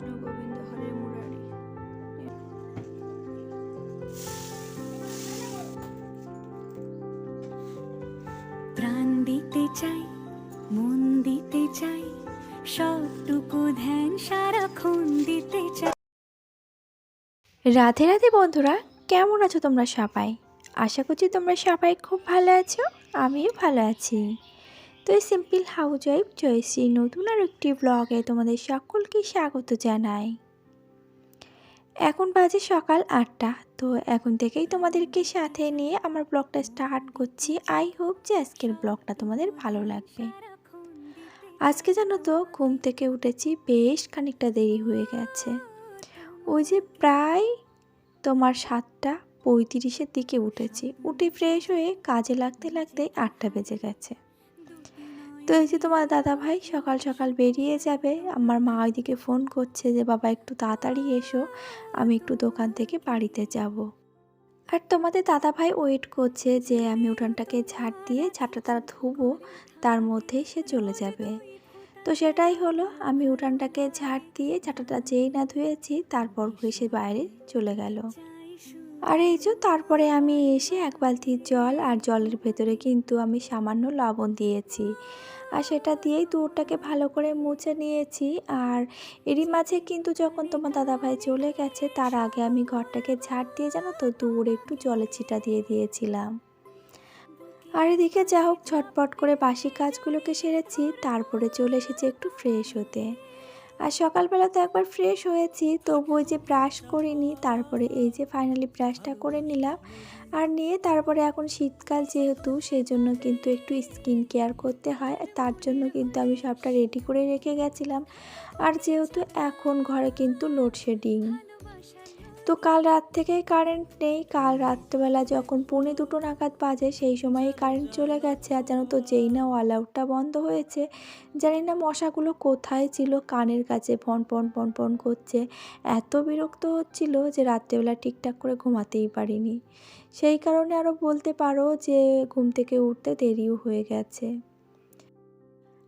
কৃষ্ণ গোবিন্দ হরে মুরারি। প্রাণ দিতে চাই মন দিতে চাই সবটুকু ধ্যান সারাক্ষণ দিতে চাই। রাধে রাধে বন্ধুরা কেমন আছো তোমরা সবাই? আশা করছি তোমরা সবাই খুব ভালো আছো আমিও ভালো আছি। তো এই সিম্পল হাউস ওয়াইফ জয়শ্রী নতুন আর একটি ব্লগে তোমাদের সকলকে স্বাগত জানাই। এখন বাজে সকাল আটটা, তো এখন থেকেই তোমাদেরকে সাথে নিয়ে আমার ব্লগটা স্টার্ট করছি। আই হোপ যে আজকের ব্লগটা তোমাদের ভালো লাগবে। আজকে জানো তো, ঘুম থেকে উঠেছি, বেশ খানিকটা দেরি হয়ে গেছে। ওই যে প্রায় তোমার সাতটা পঁয়ত্রিশের দিকে উঠেছি। উঠে ফ্রেশ হয়ে কাজে লাগতে লাগতে আটটা বেজে গেছে। তো এই যে তোমার দাদা ভাই সকাল সকাল বেরিয়ে যাবে, আমার মা ওইদিকে ফোন করছে যে, বাবা, একটু তাড়াতাড়ি এসো, আমি একটু দোকান থেকে বাড়িতে যাব। আর তোমাদের দাদা ভাই ওয়েট করছে যে, আমি উঠানটাকে ঝাড় দিয়ে ঝাঁটা তারা ধুবো, তার মধ্যেই সে চলে যাবে। তো সেটাই হলো, আমি উঠানটাকে ঝাড় দিয়ে ঝাঁটাটা যেই না ধুয়েছি, তারপর ঘুরে সে বাইরে চলে গেল। আর এই যে তারপরে আমি এসে এক বালতি জল আর জলের ভেতরে কিন্তু আমি সামান্য লবণ দিয়েছি। আর সেটা দিয়েই দৌড়টাকে ভালো করে মুছে নিয়েছি। আর এরই মাঝে কিন্তু যখন তোমার দাদাভাই চলে গেছে, তার আগে আমি ঘরটাকে ঝাড় দিয়ে, জানো তো দূরে একটু জলের ছিটা দিয়ে দিয়েছিলাম। আর এদিকে যা হোক, ঝটপট করে বাসি কাজগুলোকে সেরেছি। তারপরে চলে এসেছি একটু ফ্রেশ হতে। আর সকালবেলা তো একবার ফ্রেশ হয়েছি তবু ওই যে ব্রাশ করিনি, তারপরে এই যে ফাইনালি ব্রাশটা করে নিলাম। আর নিয়ে তারপরে এখন শীতকাল যেহেতু, সেজন্য কিন্তু একটু স্কিন কেয়ার করতে হয় তার জন্য কিন্তু আমি সবটা রেডি করে রেখে গেছিলাম। আর যেহেতু এখন ঘরে কিন্তু লোডশেডিং তো কাল রাত থেকেই কারেন্ট নেই। কাল রাত্রেবেলা যখন পৌনে দুটো নাগাদ বাজে, সেই সময়ই কারেন্ট চলে গেছে। আর যেন তো, যেই না অল আউটটা বন্ধ হয়েছে, জানি না মশাগুলো কোথায় ছিল, কানের কাছে ফন ফন ফন ফন করছে। এত বিরক্ত হচ্ছিল যে রাত্রেবেলা ঠিকঠাক করে ঘুমাতেই পারিনি। সেই কারণে আরও বলতে পারো যে, ঘুম থেকে উঠতে দেরিও হয়ে গেছে।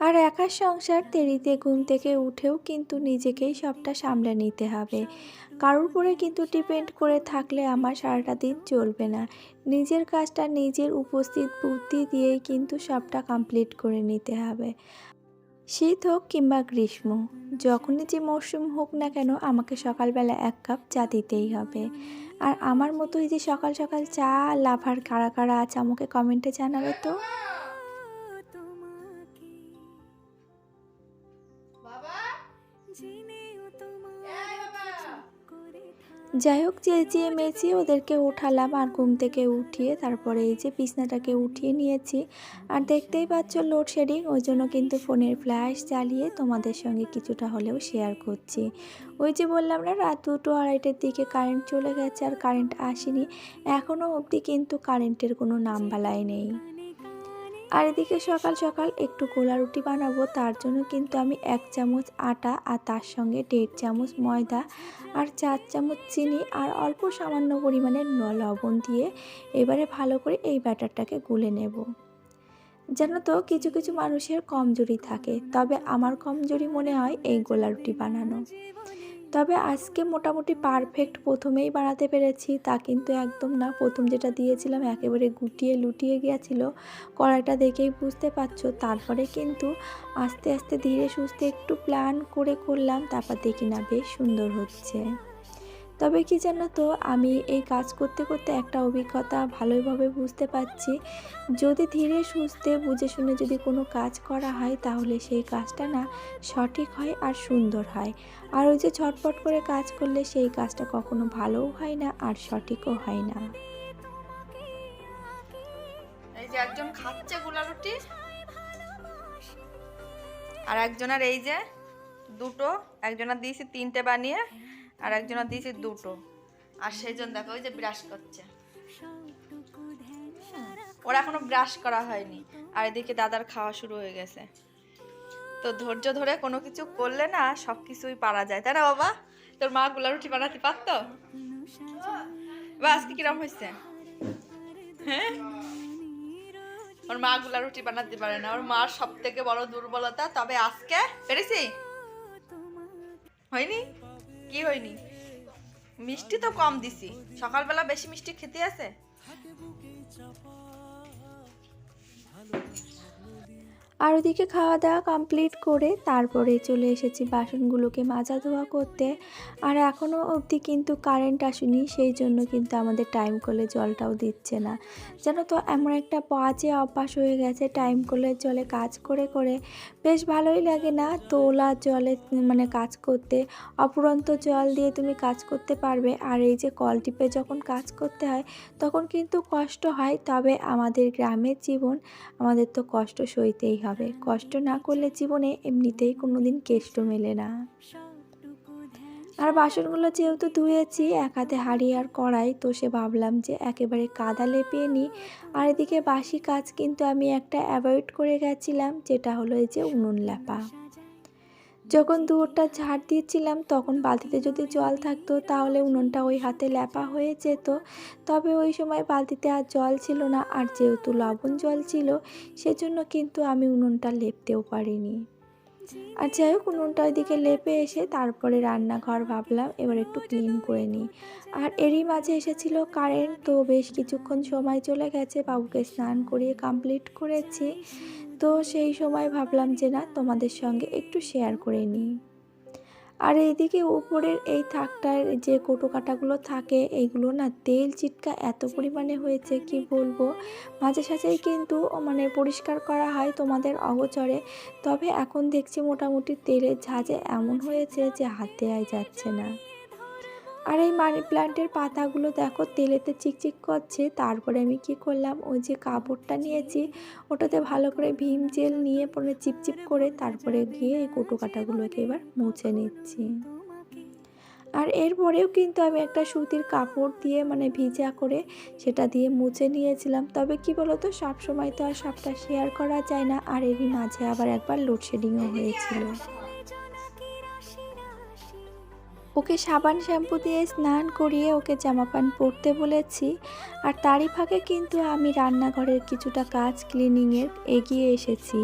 আর একার সংসার দেরিতে ঘুম থেকে উঠেও কিন্তু নিজেকেই সবটা সামলে নিতে হবে। কারোর উপরে কিন্তু ডিপেন্ড করে থাকলে আমার সারাটা দিন চলবে না। নিজের কাজটা নিজের উপস্থিত বুদ্ধি দিয়েই কিন্তু সবটা কমপ্লিট করে নিতে হবে। শীত হোক কিংবা গ্রীষ্ম, যখনই যে মরশুম হোক না কেন আমাকে সকালবেলা এক কাপ চা দিতেই হবে। আর আমার মতো এই যে সকাল সকাল চা, লাভার কারা কারা আছে আমাকে কমেন্টে জানাবে তো? যাই হোক, চেঁচিয়ে মেচিয়ে ওদেরকে উঠালাম আর ঘুম থেকে উঠিয়ে তারপরে এই যে বিছনাটাকে উঠিয়ে নিয়েছি। আর দেখতেই পাচ্ছ লোডশেডিং ওই জন্য কিন্তু ফোনের ফ্ল্যাশ চালিয়ে তোমাদের সঙ্গে কিছুটা হলেও শেয়ার করছি। ওই যে বললাম না, রাত দুটো আড়াইটের দিকে কারেন্ট চলে গেছে আর কারেন্ট আসেনি এখনও অবধি কিন্তু কারেন্টের কোনো নাম বালাই নেই। আর এদিকে সকাল সকাল একটু গোলা রুটি বানাবো, তার জন্য কিন্তু আমি এক চামচ আটা আর তার সঙ্গে দেড় চামচ ময়দা আর চার চামচ চিনি আর অল্প সামান্য পরিমাণে লবণ দিয়ে এবারে ভালো করে এই ব্যাটারটাকে গুলে নেব। জানো তো, কিছু কিছু মানুষের কমজোরি থাকে, তবে আমার কমজোরি মনে হয় এই গোলা রুটি বানানো। তবে আজকে মোটামুটি পারফেক্ট প্রথমেই বানাতে পেরেছি, তা কিন্তু একদম না। প্রথম যেটা দিয়েছিলাম একেবারে গুটিয়ে লুটিয়ে গিয়েছিল, কড়াইটা দেখেই বুঝতে পারছ। তারপরে কিন্তু আস্তে আস্তে ধীরে সুস্থে একটু প্ল্যান করে করলাম, তারপর দেখি না, বেশ সুন্দর হচ্ছে। তবে কি জানো তো, আমি এই কাজ করতে করতে একটা অভিজ্ঞতা ভালোইভাবে বুঝতে পারছি। যদি ধীরে সুস্থে বুঝে শুনে যদি কোনো কাজ করা হয়, তাহলে সেই কাজটা না সঠিক হয় আর সুন্দর হয়। আর ওই যে ঝটপট করে কাজ করলে সেই কাজটা কখনো ভালোও হয় না আর সঠিকও হয় না। এই যে একজন খাচ্ছে রুটি আর একজনের এই যে দুটো, একজনের দিয়েছি তিনটে বানিয়ে। আর একজনের দিয়েছে দুটো। আর সেইজন দেখো, ওই যে ব্রাশ করছে। ওরা এখনও ব্রাশ করা হয়নি। আর এদিকে দাদার খাওয়া শুরু হয়ে গেছে। তো ধৈর্য ধরে কোনো কিছু করলে না সব কিছুই পারা যায়। তাই না বাবা? তোর মা গোলা রুটি বানাতে পারতো? বা আজকে কিরম হয়েছে? হ্যাঁ? ওর মা গুলা রুটি বানাতে পারে না। ওর মার সব থেকে বড় দুর্বলতা। তবে আজকে, পেরেছি? হয়নি? কি হয়নি? মিষ্টি তো কম দিছি। সকালবেলা বেশি মিষ্টি খেতে আছে? আর ওদিকে খাওয়া দাওয়া কমপ্লিট করে তারপরে চলে এসেছি বাসনগুলোকে মাজা ধোয়া করতে। আর এখনও অবধি কিন্তু কারেন্ট আসেনি, সেই জন্য কিন্তু আমাদের টাইম কলে জলটাও দিচ্ছে না। যেন তো, এমন একটা বাজে অভ্যাস হয়ে গেছে টাইম কলের জলে কাজ করে করে। বেশ ভালোই লাগে না তোলা জলে মানে কাজ করতে। অপুরন্ত জল দিয়ে তুমি কাজ করতে পারবে। আর এই যে কল টিপে যখন কাজ করতে হয়, তখন কিন্তু কষ্ট হয়। তবে আমাদের গ্রামের জীবন, আমাদের তো কষ্ট সইতেই হবে কষ্ট না করলে জীবনে এমনিতেই কোনো দিন কেষ্ট মেলে না। আর বাসনগুলো যেহেতু ধুয়েছি, এক হাতে হাঁড়ি আর কড়াই, তো সে ভাবলাম যে একেবারে কাদা লেপিয়ে নিই আর এদিকে বাসি কাজ কিন্তু আমি একটা অ্যাভয়েড করে গেছিলাম, যেটা হলো এই যে উনুন লেপা। যখন দুয়োরটা ঝাড় দিয়েছিলাম, তখন বালতিতে যদি জল থাকতো, তাহলে উনুনটা ওই হাতে ল্যাপা হয়ে যেত। তবে ওই সময় বালতিতে আর জল ছিল না, আর যেহেতু লবণ জল ছিল, সেজন্য কিন্তু আমি উনুনটা লেপতেও পারিনি। আর যাই হোক, উনুনটা ওইদিকে লেপে এসে তারপরে রান্নাঘর ভাবলাম, এবার একটু ক্লিন করে নিই। আর এরই মাঝে এসেছিল কারেন্ট, তো বেশ কিছুক্ষণ সময় চলে গেছে, বাবুকে স্নান করিয়ে কমপ্লিট করেছি। তো সেই সময় ভাবলাম যে না, তোমাদের সঙ্গে একটু শেয়ার করে নিই। আর এইদিকে উপরের এই থাকটার যে কোটো কাটাগুলো থাকে, এইগুলো না তেল চিটকা এত পরিমাণে হয়েছে, কি বলব? মাঝে সাঝেই কিন্তু মানে পরিষ্কার করা হয় তোমাদের অগোচরে। তবে এখন দেখছি মোটামুটি তেলের ঝাঁজে এমন হয়েছে যে হাত দেওয়াই যাচ্ছে না। আর এই মানি প্ল্যান্টের পাতাগুলো দেখো, তেলেতে চিকচিক করছে। তারপরে আমি কি করলাম? ওই যে কাপড়টা নিয়েছি, ওটাতে ভালো করে ভীম জেল নিয়ে পরে চিপচিপ করে তারপরে গিয়ে এই কোটো কাটাগুলোকে এবার মুছে নিচ্ছি। আর এরপরেও কিন্তু আমি একটা সুতির কাপড় দিয়ে মানে ভিজা করে সেটা দিয়ে মুছে নিয়েছিলাম। তবে কি বলতো সব সময় তো আর সবটা শেয়ার করা যায় না। আর এরই মাঝে আবার একবার লোডশেডিংও হয়েছিল। ওকে সাবান শ্যাম্পু দিয়ে স্নান করিয়ে ওকে জামা প্যান্ট পরতে বলেছি, আর তারই ফাঁকে কিন্তু আমি রান্নাঘরের কিছুটা কাজ ক্লিনিংয়ের এগিয়ে এসেছি।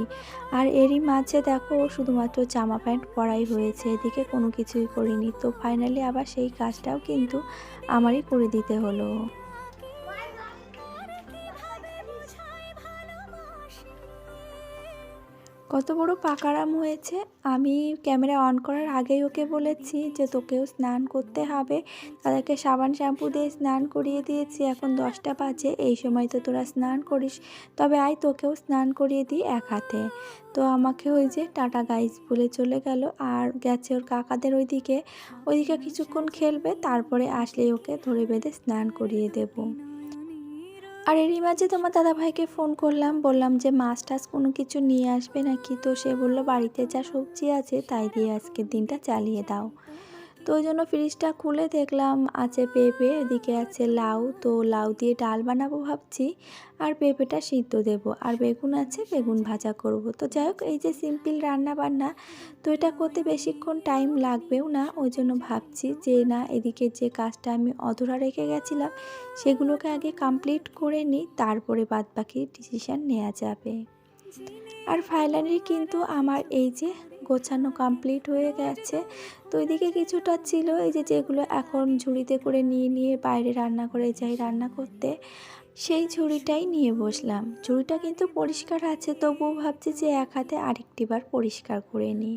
আর এরই মাঝে দেখো শুধুমাত্র জামা প্যান্ট পরাই হয়েছে, এদিকে কোনো কিছুই করিনি। তো ফাইনালি আবার সেই কাজটাও কিন্তু আমারই করে দিতে হলো। কত বড় পাকারাম হয়েছে। আমি ক্যামেরা অন করার আগেই ওকে বলেছি যে তোকেও স্নান করতে হবে। তাদেরকে সাবান শ্যাম্পু দিয়ে স্নান করিয়ে দিয়েছি। এখন দশটা বাজে, এই সময় তো তোরা স্নান করিস। তবে আয় তোকেও স্নান করিয়ে দিই এক হাতে। তো আমাকে ওই যে টাটা গাইজ বলে চলে গেল। আর গেছে ওর কাকাদের ওইদিকে। ওইদিকে কিছুক্ষণ খেলবে, তারপরে আসলেই ওকে ধরে বেঁধে স্নান করিয়ে দেবো। আর এরই মাঝে তোমার দাদাভাইকে ফোন করলাম, বললাম যে মাছ টাছ কোনো কিছু নিয়ে আসবে নাকি? তো সে বলল, বাড়িতে যা সবজি আছে তাই দিয়ে আজকের দিনটা চালিয়ে দাও। তো ওই জন্য ফ্রিজটা খুলে দেখলাম আছে পেঁপে, এদিকে আছে লাউ। তো লাউ দিয়ে ডাল বানাবো ভাবছি আর পেঁপেটা সিদ্ধ দেবো। আর বেগুন আছে, বেগুন ভাজা করব। তো যাই হোক, এই যে সিম্পল রান্না বান্না তো এটা করতে বেশিক্ষণ টাইম লাগবেও না। ওই জন্য ভাবছি যে না, এদিকে যে কাজটা আমি অধরা রেখে গেছিলাম, সেগুলোকে আগে কমপ্লিট করে নিই, তারপরে বাদ বাকি ডিসিশান নেওয়া যাবে। আর ফাইনালি কিন্তু আমার এই যে গোছানো কমপ্লিট হয়ে গেছে। তো এদিকে কিছুটা ছিল, এই যে যেগুলো এখন ঝুড়িতে করে নিয়ে নিয়ে বাইরে রান্না করে যাই রান্না করতে, সেই ঝুড়িটাই নিয়ে বসলাম। ঝুড়িটা কিন্তু পরিষ্কার আছে, তবুও ভাবছি যে এক হাতে আরেকটি বার পরিষ্কার করে নিই।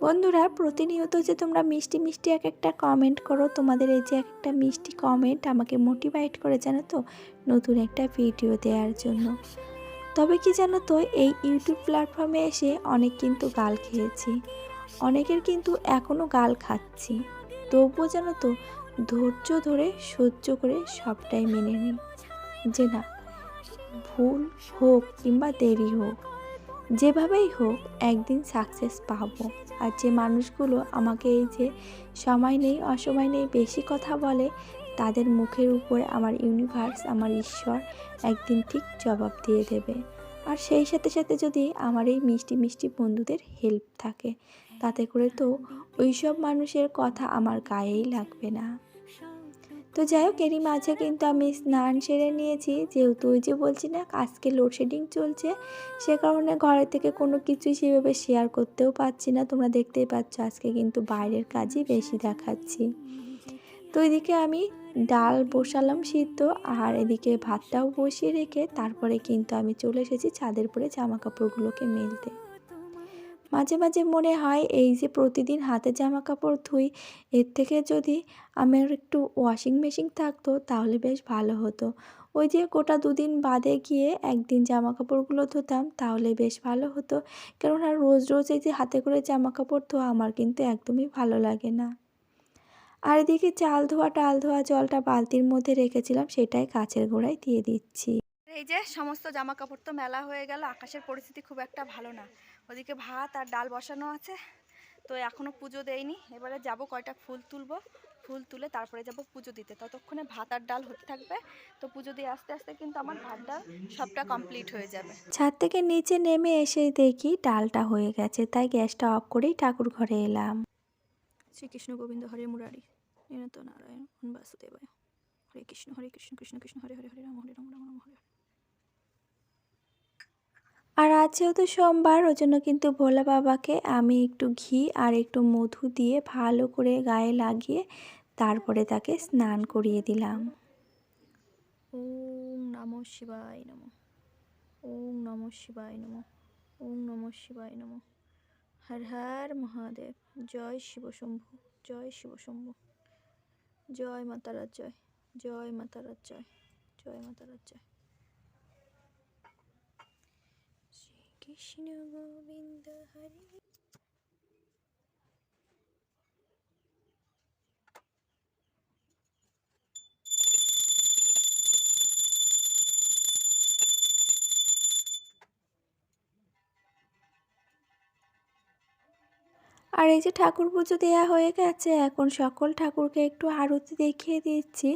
বন্ধুরা, প্রতিনিয়ত যে তোমরা মিষ্টি মিষ্টি এক একটা কমেন্ট করো, তোমাদের এই যে এক একটা মিষ্টি কমেন্ট আমাকে মোটিভেট করে জানো তো, নতুন একটা ভিডিও দেওয়ার জন্য। তবে কি জানো তো, এই ইউটিউব প্ল্যাটফর্মে এসে অনেক কিন্তু গাল খেয়েছি। অনেকের কিন্তু এখনও গাল খাচ্ছি। তবুও জানো তো, ধৈর্য ধরে, সহ্য করে সবটাই মেনে নিই। যে না, ভুল হোক কিংবা দেরি হোক যেভাবেই হোক, একদিন সাকসেস পাবো। আর যে মানুষগুলো আমাকে এই যে সময় নেই, অসময় নেই, বেশি কথা বলে, তাদের মুখের উপরে আমার ইউনিভার্স আমার ঈশ্বর একদিন ঠিক জবাব দিয়ে দেবে। আর সেই সাথে সাথে যদি আমার এই মিষ্টি মিষ্টি বন্ধুদের হেল্প থাকে, তাতে করে তো ওই সব মানুষের কথা আমার গায়েই লাগবে না। তো যাই হোক, এরই মাঝে কিন্তু আমি স্নান সেরে নিয়েছি। যেহেতু ওই যে বলছি না, আজকে লোডশেডিং চলছে, সে কারণে ঘরে থেকে কোনো কিছুই সেভাবে শেয়ার করতেও পারছি না। তোমরা দেখতেই পাচ্ছ, আজকে কিন্তু বাইরের কাজই বেশি দেখাচ্ছি। তো এদিকে আমি ডাল বসালাম সিদ্ধ, আর এদিকে ভাতটাও বসিয়ে রেখে তারপরে কিন্তু আমি চলে এসেছি ছাদের পরে জামা কাপড়গুলোকে মেলতে। মাঝে মাঝে মনে হয় এই যে প্রতিদিন হাতে জামা কাপড় ধুই, এর থেকে যদি আমার একটু ওয়াশিং মেশিন থাকতো তাহলে বেশ ভালো হতো। ওই যে গোটা দুদিন বাদে গিয়ে একদিন জামা কাপড়গুলো ধুতাম তাহলে বেশ ভালো হতো। কেননা রোজ রোজ এই যে হাতে করে জামা কাপড় ধোয়া আমার কিন্তু একদমই ভালো লাগে না। আর এদিকে চাল ধোয়া টাল ধোয়া, জলটা বালতির মধ্যে রেখেছিলাম সেটাই কাছের গোড়ায় দিয়ে দিচ্ছি। এই যে সমস্ত জামা কাপড় তো মেলা হয়ে গেল, আকাশের পরিস্থিতি খুব একটা ভালো না। ওদিকে ভাত আর ডাল বসানো আছে। তো এখনও পুজো দেয়নি। এবারে যাব কয়টা ফুল তুলবো। ফুল তুলে তারপরে যাব পুজো দিতে। ততক্ষণে ভাত আর ডাল হতে থাকবে। তো পুজো দিয়ে আস্তে আস্তে কিন্তু আমার ভাত ডাল সবটা কমপ্লিট হয়ে যাবে। ছাদ থেকে নিচে নেমে এসে দেখি ডালটা হয়ে গেছে। তাই গ্যাসটা অফ করেই ঠাকুর ঘরে এলাম। শ্রীকৃষ্ণ গোবিন্দ হরে মুরারি। নিরন্ত নারায়ণ বাসুদেবায় হরে কৃষ্ণ হরে কৃষ্ণ কৃষ্ণ কৃষ্ণ হরে হরে হরে রাম হরে রাম রাম রাম হরে হরে। আর আজ যেহেতু সোমবার ওই জন্য কিন্তু ভোলা বাবাকে আমি একটু ঘি আর একটু মধু দিয়ে ভালো করে গায়ে লাগিয়ে তারপরে তাকে স্নান করিয়ে দিলাম। ওম নমঃ শিবায় নম। ওম নমঃ শিবায় নম। ওম নমঃ শিবায় নম। হর হর মহাদেব। জয় শিব শম্ভু। জয় শিব শম্ভু। জয় মাতারার জয়। জয় মাতারার জয়। জয় মাতারার জয়। শ্রীকৃষ্ণ গোবিন্দ হরি। আর এই যে ঠাকুর পুজো দেওয়া হয়ে গেছে, এখন সকল ঠাকুরকে একটু আরতি দেখিয়ে দিচ্ছি,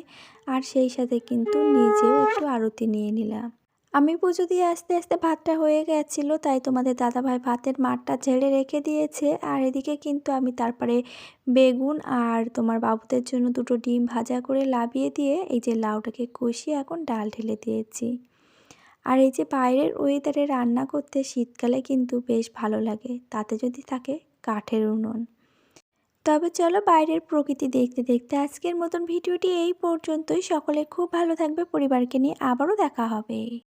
আর সেই সাথে কিন্তু নিজেও একটু আরতি নিয়ে নিলাম। আমি পুজো দিয়ে আস্তে আস্তে ভাতটা হয়ে গেছিল, তাই তোমাদের দাদাভাই ভাতের মাঠটা ঝেড়ে রেখে দিয়েছে। আর এদিকে কিন্তু আমি তারপরে বেগুন আর তোমার বাবুদের জন্য দুটো ডিম ভাজা করে লাভিয়ে দিয়ে এই যে লাউটাকে কষিয়ে এখন ডাল ঢেলে দিয়েছি। আর এই যে বাইরের ওয়েদারে রান্না করতে শীতকালে কিন্তু বেশ ভালো লাগে, তাতে যদি থাকে কাঠের উনুন। তবে চলো বাইরের প্রকৃতি দেখতে দেখতে আজকের মতন ভিডিওটি এই পর্যন্তই। সকলে খুব ভালো থাকবে, পরিবারকে নিয়ে আবারও দেখা হবে।